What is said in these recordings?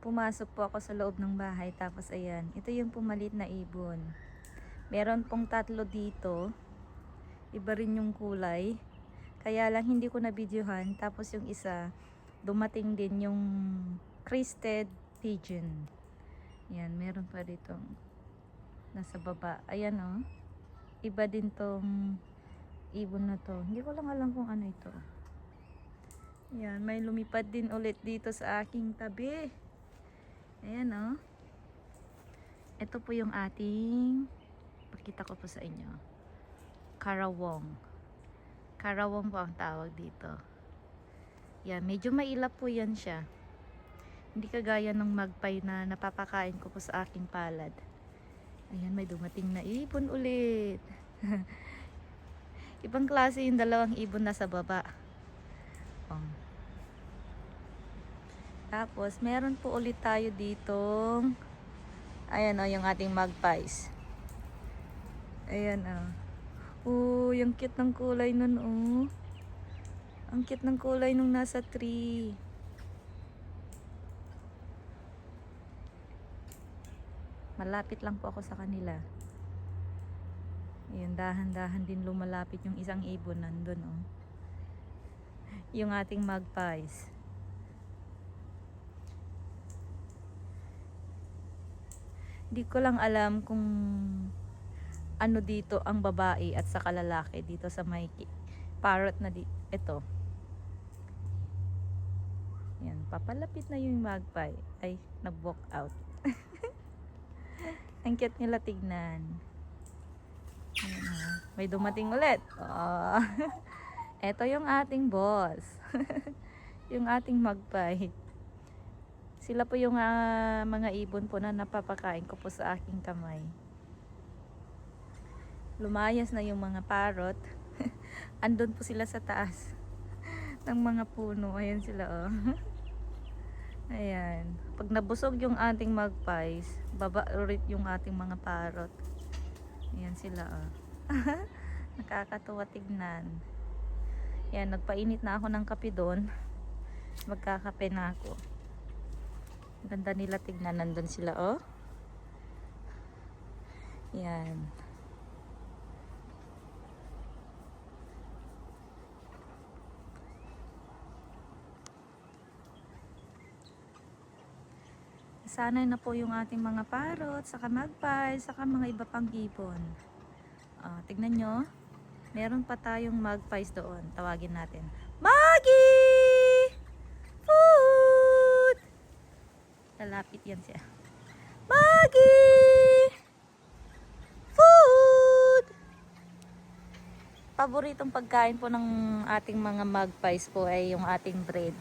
pumasok po ako sa loob ng bahay tapos ayan, ito yung pumalit na ibon. Meron pong tatlo dito. Iba rin yung kulay. Kaya lang hindi ko na videohan. Tapos yung isa, dumating din yung crested pigeon. Yan, meron pa dito. Nasa baba. Ayan oh. Iba din tong ibon na to. Hindi ko lang alam kung ano ito. Yan, may lumipad din ulit dito sa aking tabi. Ayan oh. Ito po yung ating pakita ko po sa inyo. Karawong. Karawong po ang tawag dito. Yan, medyo mailap po yan siya. Hindi kagaya ng magpay na napapakain ko po sa aking palad. Ayan, may dumating na ibon ulit. Ibang klase yung dalawang ibon na sa baba. Oh. Tapos, meron po ulit tayo ditong ayan o, yung ating magpies. Ayan o. Oh, yung cute ng kulay nun oh. Ang cute ng kulay nung nasa tree. Malapit lang po ako sa kanila. Ayan, dahan-dahan din lumalapit yung isang ibon nandun oh. Yung ating magpies. Di ko lang alam kung ano dito ang babae at sa kalalaki dito sa ki- parrot na di ito. Yan, papalapit na yung magpie. Ay, nag-walk out. ang cute nila tignan. Ayan, oh. May dumating ulit. Oh. Ito yung ating boss. yung ating magpie. Sila po yung ah, mga ibon po na napapakain ko po sa aking kamay. Lumayas na yung mga parrot. Andun po sila sa taas ng mga puno. Ayan sila oh. Ayan. Pag nabusog yung ating magpies, baba ulit yung ating mga parrot. Ayan sila oh. Nakakatuwa tignan. Yan, nagpainit na ako ng kape doon. Magkakape na ako. Ganda nila tignan. Nandun sila, oh. Yan. Sanay na po yung ating mga parot, saka magpie, saka mga iba pang ibon. Ah, tignan nyo. Meron pa tayong magpies doon. Tawagin natin. Maggie! Food! Lalapit yan siya. Maggie! Food! Paboritong pagkain po ng ating mga magpies po ay yung ating bread.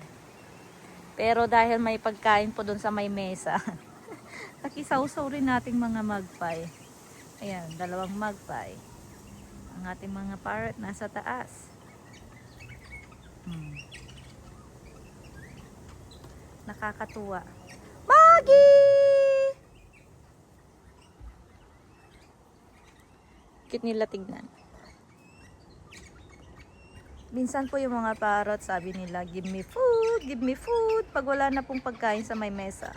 Pero dahil may pagkain po doon sa may mesa, nakisawsaw rin nating mga magpie. Ayan, dalawang magpie. Ang ating mga parrot nasa taas. Hmm. Nakakatuwa. Maggie! Cute nila tignan. Minsan po yung mga parrot, sabi nila, give me food, give me food. Pag wala na pong pagkain sa may mesa.